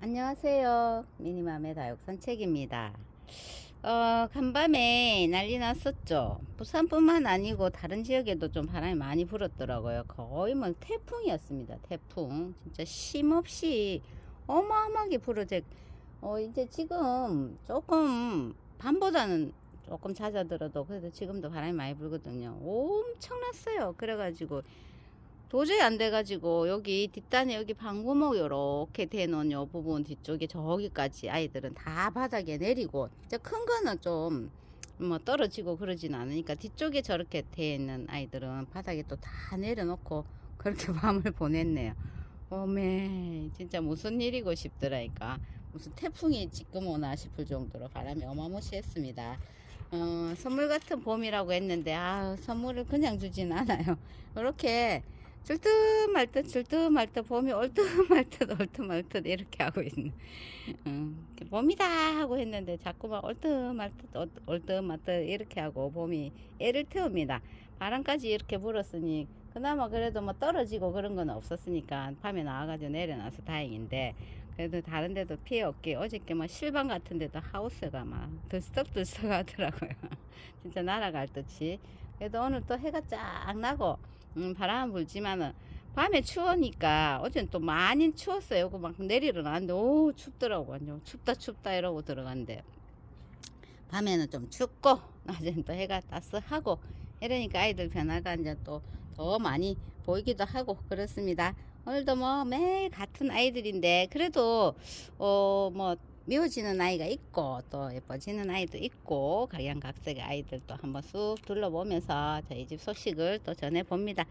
안녕하세요. 미니맘의 다육 산책입니다. 어, 간밤에 난리 났었죠. 부산뿐만 아니고 다른 지역에도 좀 바람이 많이 불었더라고요. 거의 뭐 태풍이었습니다. 태풍. 진짜 쉼없이 어마어마하게 불어제, 어, 이제 지금 조금 밤보다는 조금 잦아들어도 그래도 지금도 바람이 많이 불거든요. 엄청났어요. 그래가지고 도저히 안 돼가지고 여기 뒷단에 여기 방구목 요렇게 대놓은 요 부분 뒤쪽에 저기까지 아이들은 다 바닥에 내리고 이제 큰 거는 좀 뭐 떨어지고 그러진 않으니까 뒤쪽에 저렇게 돼 있는 아이들은 바닥에 또 다 내려놓고 그렇게 밤을 보냈네요. 어메 진짜 무슨 일이고 싶더라니까 무슨 태풍이 지금 오나 싶을 정도로 바람이 어마무시했습니다. 어, 선물 같은 봄이라고 했는데 아 선물을 그냥 주진 않아요. 이렇게 줄듯 말듯 줄듯 말듯 봄이 올듯 말듯 올듯 말듯 이렇게 하고 있는 음, 이렇게 봄이다 하고 했는데 자꾸만 올듯 말듯 올듯 말듯 이렇게 하고 봄이 애를 태웁니다 바람까지 이렇게 불었으니 그나마 그래도 뭐 떨어지고 그런 건 없었으니까 밤에 나와가지고 내려놔서 다행인데 그래도 다른 데도 피해 없게 어저께 뭐 실방 같은 데도 하우스가 막 들썩들썩 하더라고요 진짜 날아갈 듯이 그래도 오늘 또 해가 쫙 나고 음, 바람 불지만은 밤에 추우니까 어제는 또 많이 추웠어요. 그막 내리러 나왔는데 오 춥더라고 완전 춥다 춥다 이러고 들어간대. 밤에는 좀 춥고 낮에는 또 해가 따스하고 이러니까 아이들 변화가 이제 또 더 많이 보이기도 하고 그렇습니다. 오늘도 뭐 매일 같은 아이들인데 그래도 어뭐 미워지는 아이가 있고 또 예뻐지는 아이도 있고 각양각색의 아이들 또 한번 쑥 둘러보면서 저희 집 소식을 또 전해 봅니다.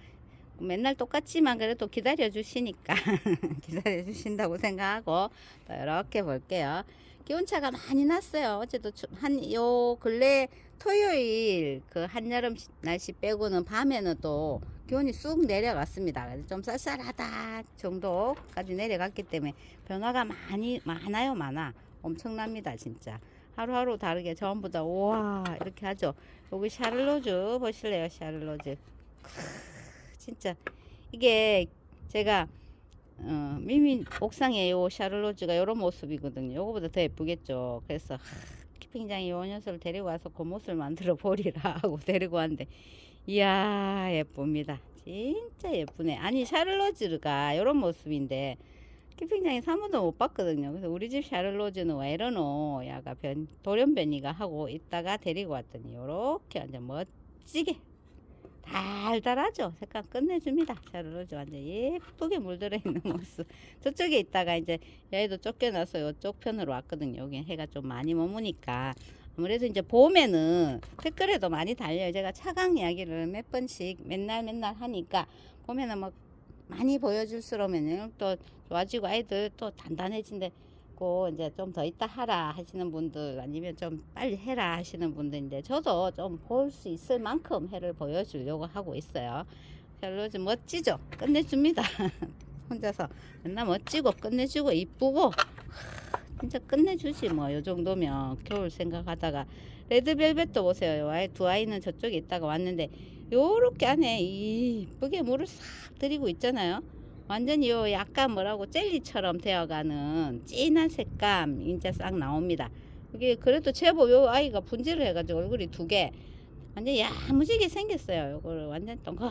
맨날 똑같지만 그래도 기다려 주시니까 기다려 주신다고 생각하고 또 이렇게 볼게요. 기온차가 많이 났어요. 어제도 한 요 근래 토요일 그 한여름 시- 날씨 빼고는 밤에는 또 기온이 쑥 내려갔습니다. 좀 쌀쌀하다 정도까지 내려갔기 때문에 변화가 많이 많아요, 많아. 엄청납니다, 진짜. 하루하루 다르게 전부 다 우와 이렇게 하죠. 여기 샤를로즈 보실래요, 샤를로즈. 크, 진짜 이게 제가 어, 미미 옥상에 요 샤를로즈가 요런 모습이거든요. 요거보다 더 예쁘겠죠. 그래서 하, 키핑장에 요 녀석을 데리고 와서 그 모습을 만들어 보리라 하고 데리고 왔는데 이야 예쁩니다. 진짜 예쁘네. 아니 샤를로즈가 요런 모습인데 키핑장에 사무도 못 봤거든요. 그래서 우리 집 샤를로즈는 왜 이러노? 야가 변 돌연변이가 하고 있다가 데리고 왔더니 요렇게 완전 멋지게 달달하죠. 색깔 끝내줍니다. 샤를로즈 완전 예쁘게 물들어 있는 모습. 저쪽에 있다가 이제 얘도 쫓겨나서 이쪽 편으로 왔거든요. 여기 해가 좀 많이 머무니까. 아무래도 이제 봄에는 댓글에도 많이 달려요. 제가 차강 이야기를 몇 번씩 맨날 맨날 하니까 봄에는 막 많이 보여줄수록은 또 좋아지고 아이들 또 단단해진 다고 이제 좀 더 있다 하라 하시는 분들 아니면 좀 빨리 해라 하시는 분들인데 저도 좀 볼 수 있을 만큼 해를 보여주려고 하고 있어요. 샬로즈 멋지죠? 끝내줍니다. 혼자서 맨날 멋지고 끝내주고 이쁘고 진짜 끝내주지 뭐 요 정도면 겨울 생각하다가 레드벨벳도 보세요. 요 아이 두 아이는 저쪽에 있다가 왔는데 요렇게 안에 이쁘게 물을 싹 들이고 있잖아요. 완전히 요 약간 뭐라고 젤리처럼 되어가는 진한 색감 이제 싹 나옵니다. 이게 그래도 제법 요 아이가 분질을 해가지고 얼굴이 두 개 완전 야무지게 생겼어요. 요거를 완전 동글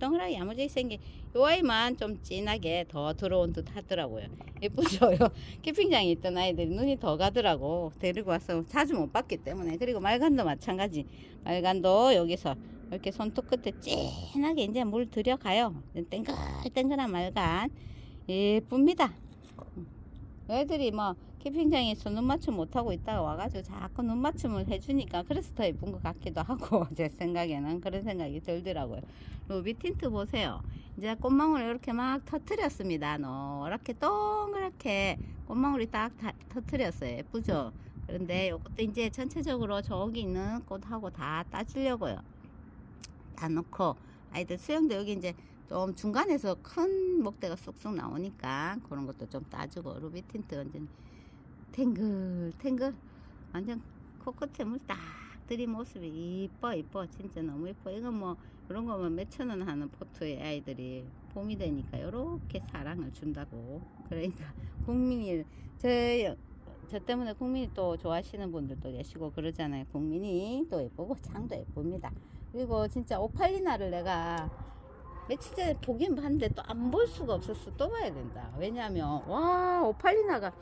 동글하게 야무지게 생긴 요 아이만 좀 진하게 더 들어온 듯 하더라고요. 예쁘죠? 요 캠핑장에 있던 아이들이 눈이 더 가더라고. 데리고 와서 자주 못 봤기 때문에. 그리고 말간도 마찬가지. 말간도 여기서 이렇게 손톱 끝에 진하게 이제 물 들여가요. 땡글땡글한 말간. 예쁩니다. 애들이 뭐 캠핑장에서 눈 맞춤 못하고 있다가 와가지고 자꾸 눈 맞춤을 해주니까 그래서 더 예쁜 것 같기도 하고 제 생각에는 그런 생각이 들더라고요. 루비 틴트 보세요. 이제 꽃망울을 이렇게 막 터트렸습니다. 노랗게 동그랗게 꽃망울이 딱 다, 터트렸어요. 예쁘죠? 그런데 이것도 이제 전체적으로 저기 있는 꽃하고 다 따주려고요. 다 넣고 아이들 수영도 여기 이제 좀 중간에서 큰 목대가 쑥쑥 나오니까 그런 것도 좀 따주고 루비 틴트 완전 탱글 탱글 완전 코끝에 물 딱 들인 모습이 이뻐 이뻐 진짜 너무 이뻐 이건 뭐 그런 거면 몇천 원 하는 포트의 아이들이 봄이 되니까 이렇게 사랑을 준다고. 그러니까 국민이 저, 저 때문에 국민이 또 좋아하시는 분들도 계시고 그러잖아요. 국민이 또 예쁘고 창도 예쁩니다. 그리고 진짜 오팔리나를 내가 며칠 전에 보긴 봤는데 또 안 볼 수가 없었어. 또 봐야 된다. 왜냐면 와 오팔리나가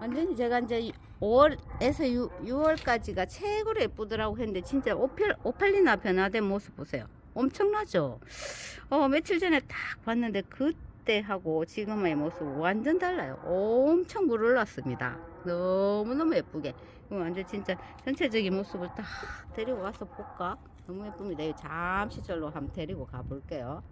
완전히 제가 이제 5월에서 6, 6월까지가 최고로 예쁘더라고 했는데 진짜 오팔, 오팔리나 변화된 모습 보세요. 엄청나죠? 어, 며칠 전에 딱 봤는데 그때하고 지금의 모습 완전 달라요. 엄청 물 올랐습니다. 너무너무 예쁘게. 완전 진짜 전체적인 모습을 딱 데리고 가서 볼까? 너무 예쁩니다. 잠시 절로 한번 데리고 가볼게요.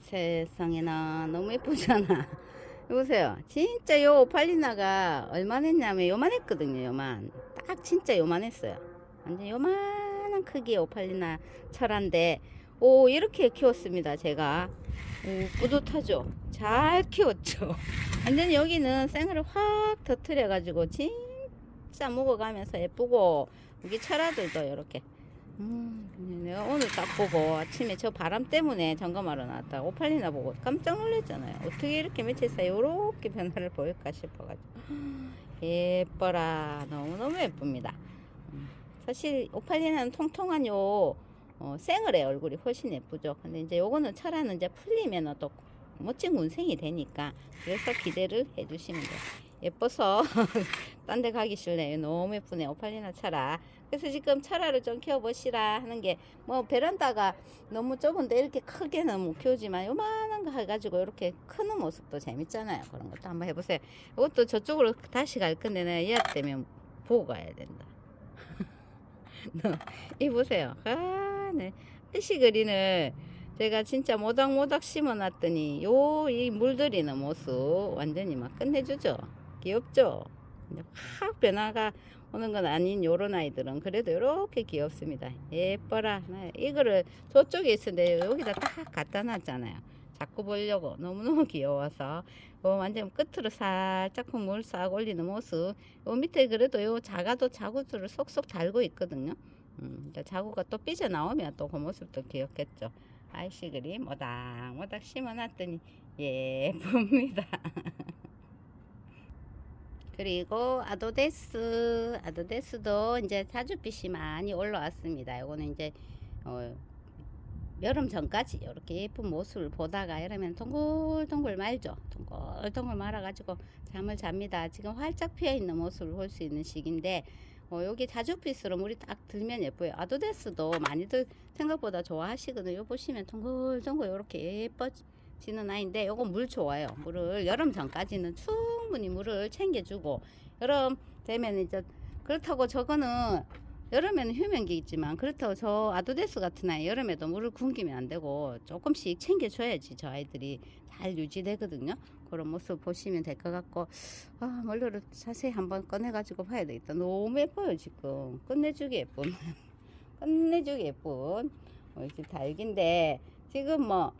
세상에나 너무 예쁘잖아. 여보세요. 진짜 요 오팔리나가 얼마나 했냐면 요만했거든요. 요만. 딱 진짜 요만했어요. 완전 요만한 크기의 오팔리나 철한데 오 이렇게 키웠습니다. 제가 오, 뿌듯하죠. 잘 키웠죠. 완전 여기는 생을 확 터트려 가지고 진짜 먹어가면서 예쁘고 여기 철아들도 이렇게 음, 내가 오늘 딱 보고 아침에 저 바람 때문에 점검하러 나왔다 오팔리나 보고 깜짝 놀랐잖아요. 어떻게 이렇게 며칠 사이에 이렇게 변화를 보일까 싶어가지고 예뻐라 너무너무 예쁩니다. 음, 사실 오팔리나는 통통한 요 어, 생을의 얼굴이 훨씬 예쁘죠. 근데 이제 요거는 철화는 이제 풀리면 또 멋진 군생이 되니까 그래서 기대를 해주시면 돼요. 예뻐서 딴 데 가기 싫네요. 너무 예쁘네 오팔리나 철화. 그래서 지금 철화를 좀 키워보시라 하는 게 뭐 베란다가 너무 좁은데 이렇게 크게는 못 키우지만 요만한 거 해가지고 이렇게 크는 모습도 재밌잖아요. 그런 것도 한번 해보세요. 이것도 저쪽으로 다시 갈 건데 내가 예약 되면 보고 가야 된다. 이 보세요. 아, 네. 피시그린을 제가 진짜 모닥모닥 심어놨더니 요 이 물들이는 모습 완전히 막 끝내주죠. 귀엽죠? 확 변화가 오는 건 아닌 요런 아이들은 그래도 이렇게 귀엽습니다. 예뻐라. 네, 이거를 저쪽에 있는데 여기다 딱 갖다 놨잖아요. 자꾸 보려고 너무너무 귀여워서 어, 완전 끝으로 살짝 물싹 올리는 모습 요 밑에 그래도 요 자가도 자구들을 쏙쏙 달고 있거든요. 음, 자구가 또 삐져 나오면 또 그 모습도 귀엽겠죠. 아이씨 그리 모닥모닥 심어놨더니 예쁩니다. 그리고 아도데스 아도데스도 이제 자주빛이 많이 올라왔습니다. 요거는 이제 어, 여름 전까지 이렇게 예쁜 모습을 보다가 여름엔 동글동글 말죠. 동글동글 말아 가지고 잠을 잡니다. 지금 활짝 피어 있는 모습을 볼 수 있는 시기인데 어, 여기 자주빛으로 물이 딱 들면 예뻐요. 아도데스도 많이들 생각보다 좋아하시거든요. 요 보시면 동글동글 이렇게 예뻐지는 아이인데 요거 물 좋아요. 물을 여름 전까지는 충분히 물을 챙겨주고 여름 되면 이제 그렇다고 저거는 여름에는 휴면기 있지만 그렇다고 저 아도데스 같은 아이 여름에도 물을 굶기면 안 되고 조금씩 챙겨줘야지 저 아이들이 잘 유지되거든요. 그런 모습 보시면 될 것 같고 아 멀리를 자세히 한번 꺼내가지고 봐야 되겠다. 너무 예뻐요 지금 끝내주기 예쁜 끝내주기 예쁜 우리 집 달기인데 지금 뭐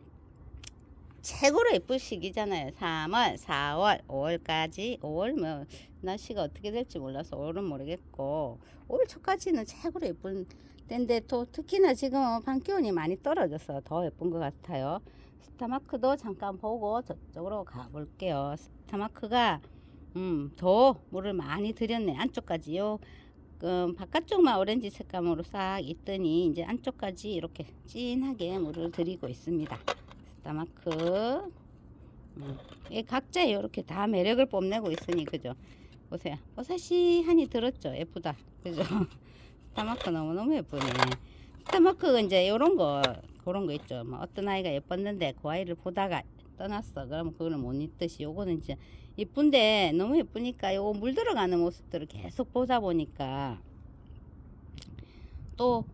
최고로 예쁜 시기잖아요. 3월, 4월, 5월까지 5월 뭐 날씨가 어떻게 될지 몰라서 5월은 모르겠고 5월 초까지는 최고로 예쁜 때인데 또 특히나 지금 밤 기온이 많이 떨어져서 더 예쁜 것 같아요. 스타마크도 잠깐 보고 저쪽으로 가볼게요. 스타마크가 음, 더 물을 많이 들였네 안쪽까지요. 음, 바깥쪽만 오렌지 색감으로 싹 있더니 이제 안쪽까지 이렇게 진하게 물을 들이고 있습니다. 스타마크 음, 이 각자 이렇게 다 매력을 뽐내고 있으니 그죠? 보세요. 보사시하니 들었죠? 예쁘다. 그죠? 스타마크 너무너무 예쁘네. 스타마크가 이제 요런 거 그런 거 있죠. 뭐 어떤 아이가 예뻤는데 그 아이를 보다가 떠났어. 그럼 그거는 못 잊듯이 요거는 이제 예쁜데 너무 예쁘니까 요거 물 들어가는 모습들을 계속 보다 보니까 또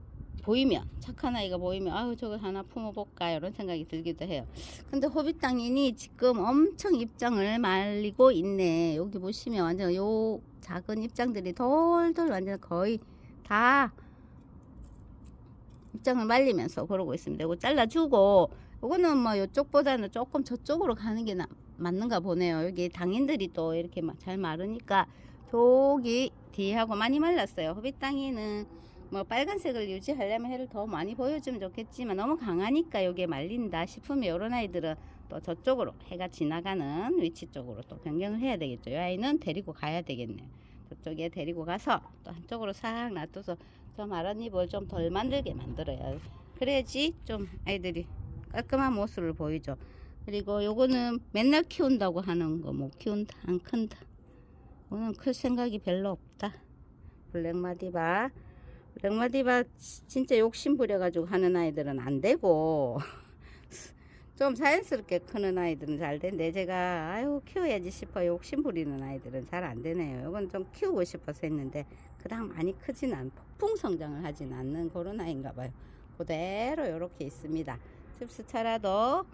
보이면 착한 아이가 보이면 아유 저거 하나 품어볼까 이런 생각이 들기도 해요. 근데 호빗당인이 지금 엄청 입장을 말리고 있네. 여기 보시면 완전 요 작은 입장들이 돌돌 완전 거의 다 입장을 말리면서 그러고 있습니다. 이거 잘라주고 이거는 뭐 이쪽보다는 조금 저쪽으로 가는 게 나, 맞는가 보네요. 여기 당인들이 또 이렇게 마- 잘 마르니까 저기 뒤하고 많이 말랐어요. 호빗당이는 뭐 빨간색을 유지하려면 해를 더 많이 보여주면 좋겠지만 너무 강하니까 여기에 말린다 싶으면 이런 아이들은 또 저쪽으로 해가 지나가는 위치 쪽으로 또 변경을 해야 되겠죠. 이 아이는 데리고 가야 되겠네. 저쪽에 데리고 가서 또 한쪽으로 싹 놔둬서 좀 아랫입을 좀 덜 만들게 만들어야 그래야지 좀 아이들이 깔끔한 모습을 보이죠. 그리고 요거는 맨날 키운다고 하는 거 못 키운다 안 큰다. 오늘 클 생각이 별로 없다. 블랙마디바 블랙마디바 진짜 욕심 부려가지고 하는 아이들은 안 되고 좀 자연스럽게 크는 아이들은 잘 되는데 제가 아유 키워야지 싶어 욕심 부리는 아이들은 잘 안 되네요. 이건 좀 키우고 싶어서 했는데 그닥 많이 크진 않 폭풍 성장을 하진 않는 그런 아이인가 봐요. 그대로 이렇게 있습니다. 습스차라도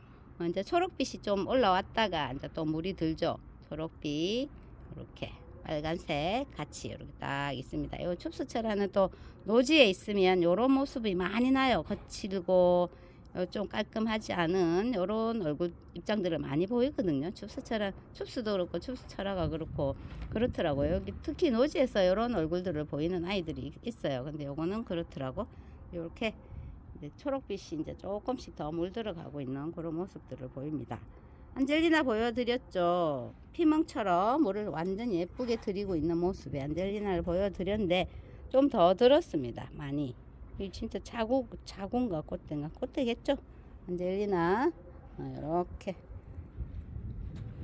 이제 초록빛이 좀 올라왔다가 이제 또 물이 들죠. 초록빛 이렇게 빨간색 같이 이렇게 딱 있습니다. 이 춥수차라는 또 노지에 있으면 이런 모습이 많이 나요. 거칠고 어, 좀 깔끔하지 않은 이런 얼굴 입장들을 많이 보이거든요. 춥수차라 춥수도 그렇고 춥수차라가 그렇고 그렇더라고요. 여기 특히 노지에서 이런 얼굴들을 보이는 아이들이 있어요. 근데 요거는 그렇더라고. 이렇게 초록빛이 이제 조금씩 더 물들어가고 있는 그런 모습들을 보입니다. 안젤리나 보여드렸죠. 피멍처럼 물을 완전히 예쁘게 들이고 있는 모습의 안젤리나를 보여드렸는데 좀 더 들었습니다. 많이. 이 진짜 자국 자군가 꽃대가 꽃대겠죠. 안젤리나 이렇게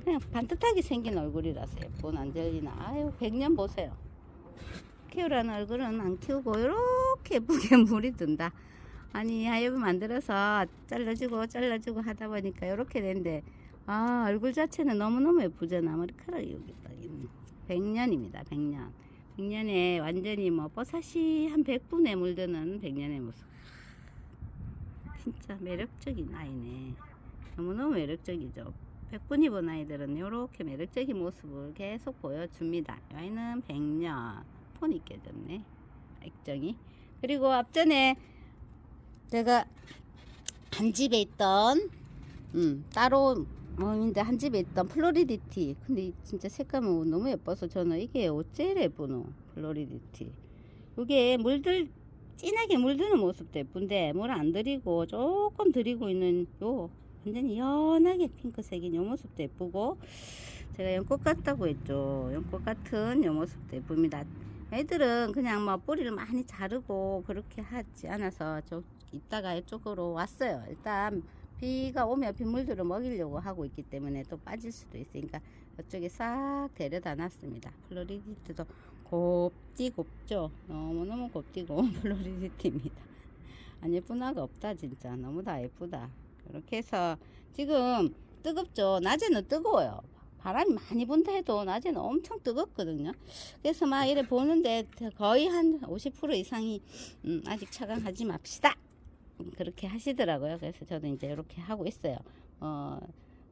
그냥 반듯하게 생긴 얼굴이라서 예쁜 안젤리나. 아유 백년 보세요. 키우라는 얼굴은 안 키우고 이렇게 예쁘게 물이 든다. 아니 하엽을 만들어서 잘라주고 잘라주고 하다 보니까 이렇게 된데 아 얼굴 자체는 너무너무 예쁘잖아 머리카락이 여기 딱 있네 100년입니다. 100년. 100년에 완전히 뭐 뽀사시 한 100분에 물드는 100년의 모습. 진짜 매력적인 아이네. 너무너무 매력적이죠. 100분 입은 아이들은 이렇게 매력적인 모습을 계속 보여줍니다. 이 아이는 100년. 폰이 깨졌네. 액정이. 그리고 앞전에 제가 한 집에 있던 음, 따로 뭐인데 한 집에 있던 플로리디티. 근데 진짜 색감은 너무 예뻐서 저는 이게 어째 이래 예쁘노 플로리디티. 이게 물들 진하게 물드는 모습도 예쁜데 물 안 들이고 조금 들이고 있는 요 완전히 연하게 핑크색인 요 모습도 예쁘고 제가 연꽃 같다고 했죠. 연꽃 같은 요 모습도 예쁩니다. 애들은 그냥 뭐 뿌리를 많이 자르고 그렇게 하지 않아서 저 이따가 이쪽으로 왔어요. 일단 비가 오면 빗물들을 먹이려고 하고 있기 때문에 또 빠질 수도 있으니까 이쪽에 싹 데려다 놨습니다. 플로리디트도 곱디 곱죠. 너무너무 곱디 고운 플로리디트입니다. 안 예쁜 아가 없다 진짜. 너무 다 예쁘다. 이렇게 해서 지금 뜨겁죠. 낮에는 뜨거워요. 바람이 많이 분다 해도 낮에는 엄청 뜨겁거든요. 그래서 막 이래 보는데 거의 한 50% 이상이 음, 아직 차강하지 맙시다. 음, 그렇게 하시더라고요. 그래서 저도 이제 이렇게 하고 있어요. 어,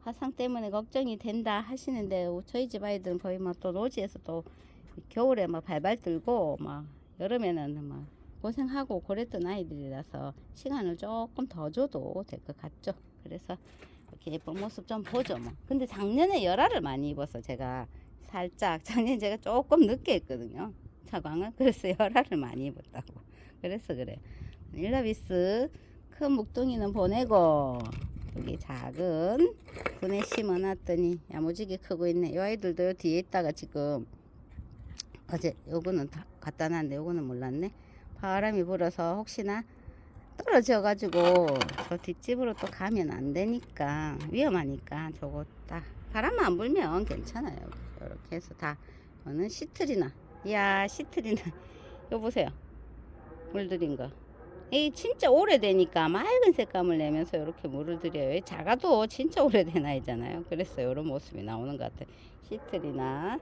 화상 때문에 걱정이 된다 하시는데 저희 집 아이들은 거의 막 또 노지에서 또 겨울에 막 발발 들고 막 여름에는 막 고생하고 그랬던 아이들이라서 시간을 조금 더 줘도 될 것 같죠. 그래서 이렇게 예쁜 모습 좀 보죠 뭐. 근데 작년에 열알을 많이 입어서 제가 살짝 작년에 제가 조금 늦게 했거든요. 차광을 그래서 열알을 많이 입었다고. 그래서 그래. 일라비스 큰 묵둥이는 보내고 여기 작은 분에 심어놨더니 야무지게 크고 있네. 이 아이들도 요 뒤에 있다가 지금 어제 요거는 다 갖다 놨는데 요거는 몰랐네. 바람이 불어서 혹시나 떨어져 가지고 저 뒷집으로 또 가면 안 되니까 위험하니까 저거 딱 바람만 안 불면 괜찮아요. 이렇게 해서 다 이거는 시트리나. 이야 시트리나. 요 보세요. 물들인 거. 이 진짜 오래되니까 맑은 색감을 내면서 이렇게 물을 들여요. 작아도 진짜 오래된 아이잖아요. 그래서 이런 모습이 나오는 것 같아요. 시트리나.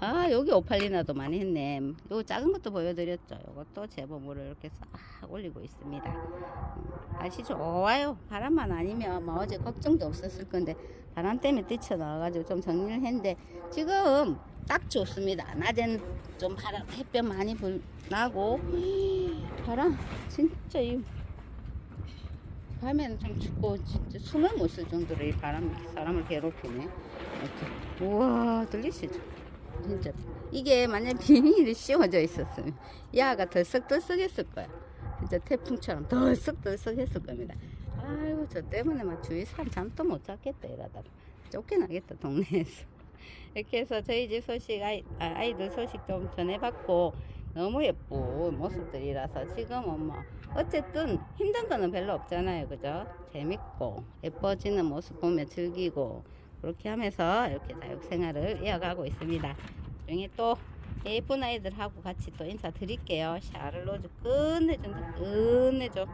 아 여기 오팔리나도 많이 했네. 요 작은 것도 보여드렸죠. 요것도 제법 물을 이렇게 싹 올리고 있습니다. 음, 날씨 좋아요. 바람만 아니면 뭐 어제 걱정도 없었을 건데 바람 때문에 뛰쳐나와가지고 좀 정리를 했는데 지금 딱 좋습니다. 낮엔 좀 바람 햇볕 많이 불 나고 바람 진짜 이 밤에는 좀 춥고 진짜 숨을 못 쉴 정도로 이 바람이 사람을 괴롭히네. 이렇게 우와 들리시죠? 진짜 이게 만약 비닐이 씌워져 있었으면 야가 덜썩덜썩했을 거야. 진짜 태풍처럼 덜썩덜썩했을 겁니다. 아이고 저 때문에 막 주위 사람 잠도 못 잤겠다 이러다가 쫓겨나겠다 동네에서. 이렇게 해서 저희 집 소식 아이, 아, 아이들 소식 좀 전해봤고 너무 예쁜 모습들이라서 지금은 뭐 어쨌든 힘든 거는 별로 없잖아요. 그죠? 재밌고 예뻐지는 모습 보며 즐기고 그렇게 하면서 이렇게 다육 생활을 이어가고 있습니다. 중에 또 예쁜 아이들하고 같이 또 인사드릴게요. 샤를로즈 끝내준다 끝내줘